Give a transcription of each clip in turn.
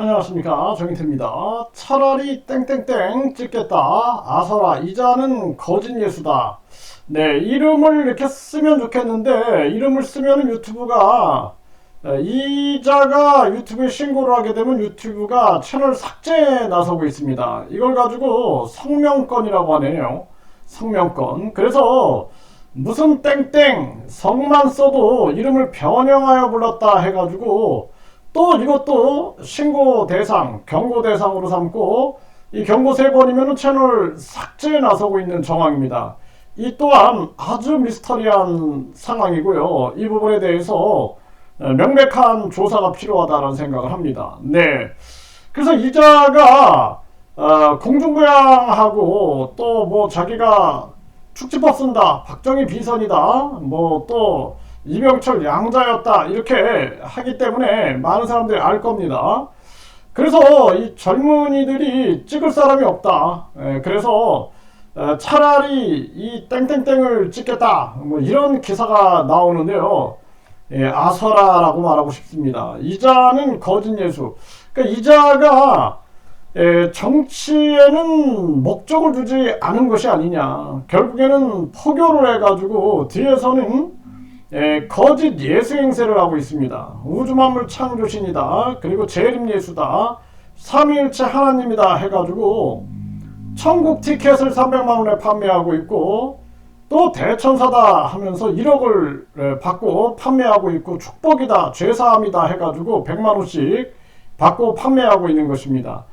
안녕하십니까 정인태입니다. 차라리 땡땡땡 찍겠다. 아서라 이자는 거짓 예수다. 네 이름을 이렇게 쓰면 좋겠는데 이름을 쓰면 유튜브가 에, 이자가 유튜브에 신고를 하게 되면 유튜브가 채널 삭제에 나서고 있습니다. 이걸 가지고 성명권이라고 하네요. 성명권. 그래서 무슨 땡땡 성만 써도 이름을 변형하여 불렀다 해가지고 또 이것도 신고 대상, 경고 대상으로 삼고 이 경고 세 번이면 채널 삭제에 나서고 있는 정황입니다. 이 또한 아주 미스터리한 상황이고요. 이 부분에 대해서 명백한 조사가 필요하다는 생각을 합니다. 네. 그래서 이자가 어, 공중부양하고 또 뭐 자기가 축지법 쓴다, 박정희 비선이다, 뭐 또 이병철 양자였다 이렇게 하기 때문에 많은 사람들이 알 겁니다. 그래서 이 젊은이들이 찍을 사람이 없다. 예, 그래서 어, 차라리 이 땡땡땡을 찍겠다. 뭐 이런 기사가 나오는데요. 예, 아서라라고 말하고 싶습니다. 이자는 거짓 예수. 그러니까 이자가 예, 정치에는 목적을 두지 않은 것이 아니냐. 결국에는 포교를 해가지고 뒤에서는 예, 거짓 예수 행세를 하고 있습니다. 우주 만물 창조신이다. 그리고 재림 예수다. 삼위일체 하나님이다 해가지고 천국 티켓을 300만 원에 판매하고 있고 또 대천사다 하면서 1억을 예, 받고 판매하고 있고 축복이다 죄사함이다 해가지고 100만 원씩 받고 판매하고 있는 것입니다.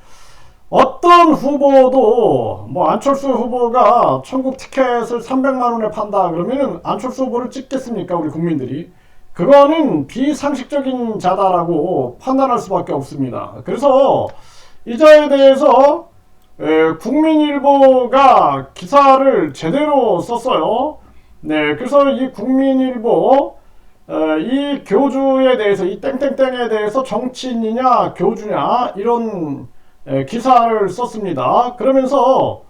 어떤 후보도 뭐 안철수 후보가 천국 티켓을 300만 원에 판다 그러면은 안철수 후보를 찍겠습니까 우리 국민들이 그거는 비상식적인 자다라고 판단할 수밖에 없습니다. 그래서 이자에 대해서 에, 국민일보가 기사를 제대로 썼어요. 네, 그래서 이 국민일보 에, 이 교주에 대해서 이 땡땡땡에 대해서 정치인이냐 교주냐 이런 에, 기사를 썼습니다. 그러면서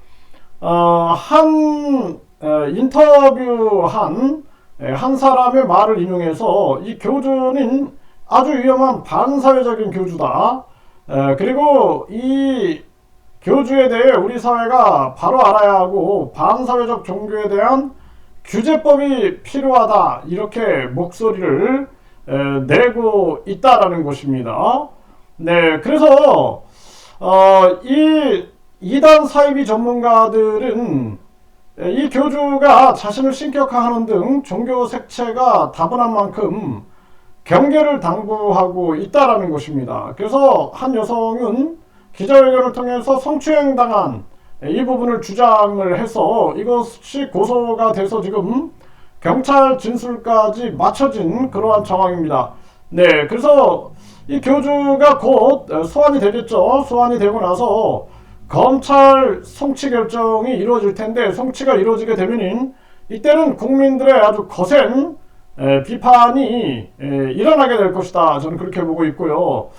어, 한 에, 인터뷰한 에, 한 사람의 말을 인용해서 이 교주는 아주 위험한 반사회적인 교주다. 에, 그리고 이 교주에 대해 우리 사회가 바로 알아야 하고 반사회적 종교에 대한 규제법이 필요하다 이렇게 목소리를 에, 내고 있다라는 것입니다. 네, 그래서 어, 이 이단 사이비 전문가들은 이 교주가 자신을 신격화하는 등 종교 색채가 다분한 만큼 경계를 당부하고 있다라는 것입니다. 그래서 한 여성은 기자회견을 통해서 성추행 당한 이 부분을 주장을 해서 이것이 고소가 돼서 지금 경찰 진술까지 맞춰진 그러한 정황입니다. 네, 그래서 이 교주가 곧 소환이 되겠죠. 소환이 되고 나서 검찰 성취 결정이 이루어질 텐데 성취가 이루어지게 되면은 이때는 국민들의 아주 거센 에, 비판이 에, 일어나게 될 것이다. 저는 그렇게 보고 있고요.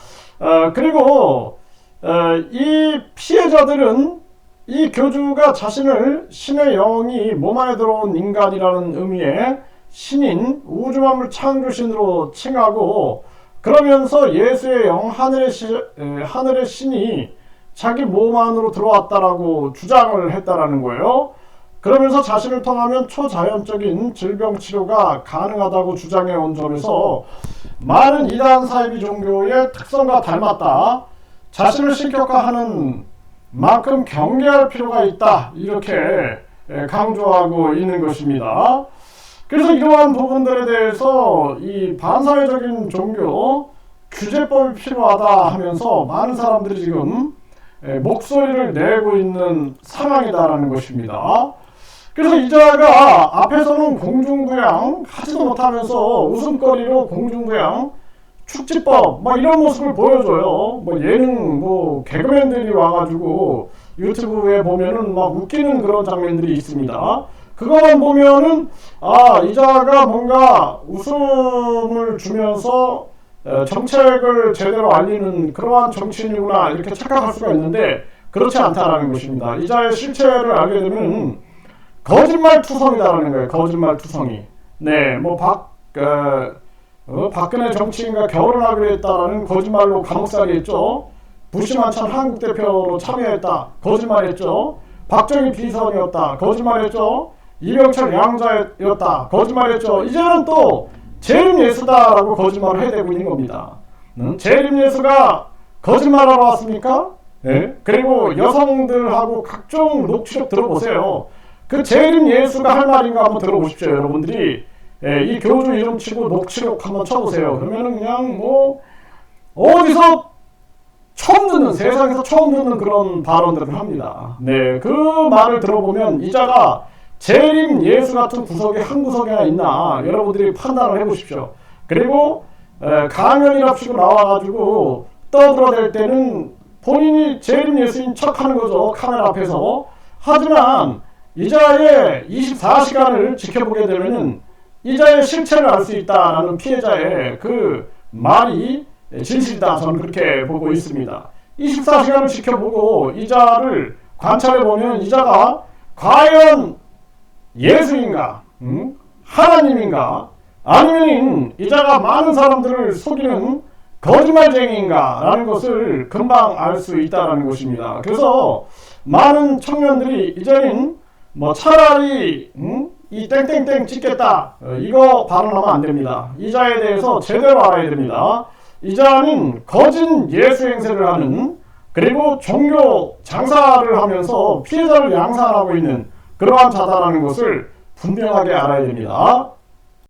어, 그리고 어, 이 피해자들은 이 교주가 자신을 신의 영이 몸 안에 들어온 인간이라는 의미의 신인 우주만물 창조신으로 칭하고 그러면서 예수의 영 하늘의, 시, 에, 하늘의 신이 자기 몸 안으로 들어왔다라고 주장을 했다라는 거예요. 그러면서 자신을 통하면 초자연적인 질병 치료가 가능하다고 주장해 온 점에서 많은 이단 사이비 종교의 특성과 닮았다. 자신을 신격화하는 만큼 경계할 필요가 있다. 이렇게 강조하고 있는 것입니다. 그래서 이러한 부분들에 대해서 이 반사회적인 종교 규제법이 필요하다 하면서 많은 사람들이 지금 목소리를 내고 있는 상황이다라는 것입니다. 그래서 이자가 앞에서는 공중부양 하지도 못하면서 웃음거리로 공중부양 축지법 막 이런 모습을 보여줘요. 뭐 예능 뭐 개그맨들이 와가지고 유튜브에 보면은 막 웃기는 그런 장면들이 있습니다. 그거만 보면은 아 이자가 뭔가 웃음을 주면서 정책을 제대로 알리는 그러한 정치인이구나 이렇게 착각할 수가 있는데 그렇지 않다라는 것입니다. 이자의 실체를 알게 되면 거짓말 투성이다라는 거예요. 거짓말 투성이. 네, 뭐박 어, 어, 박근혜 정치인과 결혼하기로 했다라는 거짓말로 감옥살이 했죠. 부시만찬 한국 대표로 참여했다. 거짓말했죠. 박정희 비선이었다. 거짓말했죠. 이병철 양자였다. 거짓말했죠. 이제는 또 재림 예수다라고 거짓말을 해대고 있는 겁니다. 음? 재림 예수가 거짓말하러 왔습니까? 예? 그리고 여성들하고 각종 녹취록 들어보세요. 그 재림 예수가 할 말인가 한번 들어보십시오, 여러분들이. 예, 이 교주 이름 치고 녹취록 한번 쳐보세요. 그러면은 그냥 뭐 어디서 처음 듣는 세상에서 처음 듣는 그런 발언들을 합니다. 네, 그 말을 들어보면 이자가 재림 예수 같은 구석에 한 구석에나 있나 여러분들이 판단을 해보십시오. 그리고 에, 강연이랍시고 나와가지고 떠들어댈 때는 본인이 재림 예수인 척하는 거죠 카메라 앞에서. 하지만 이자의 24시간을 지켜보게 되면은 이자의 실체를 알 수 있다라는 피해자의 그 말이 진실이다 저는 그렇게 보고 있습니다. 24시간을 지켜보고 이자를 관찰해 보면 이자가 과연 예수인가, 음? 하나님인가, 아니면 이자가 많은 사람들을 속이는 거짓말쟁이인가 라는 것을 금방 알 수 있다는 것입니다. 그래서 많은 청년들이 이제는 뭐 차라리 음? 이 땡땡땡 찍겠다 어, 이거 발언하면 안 됩니다. 이자에 대해서 제대로 알아야 됩니다. 이자는 거짓 예수 행세를 하는 그리고 종교 장사를 하면서 피해자를 양산하고 있는 그러한 자다라는 것을 분명하게 알아야 됩니다.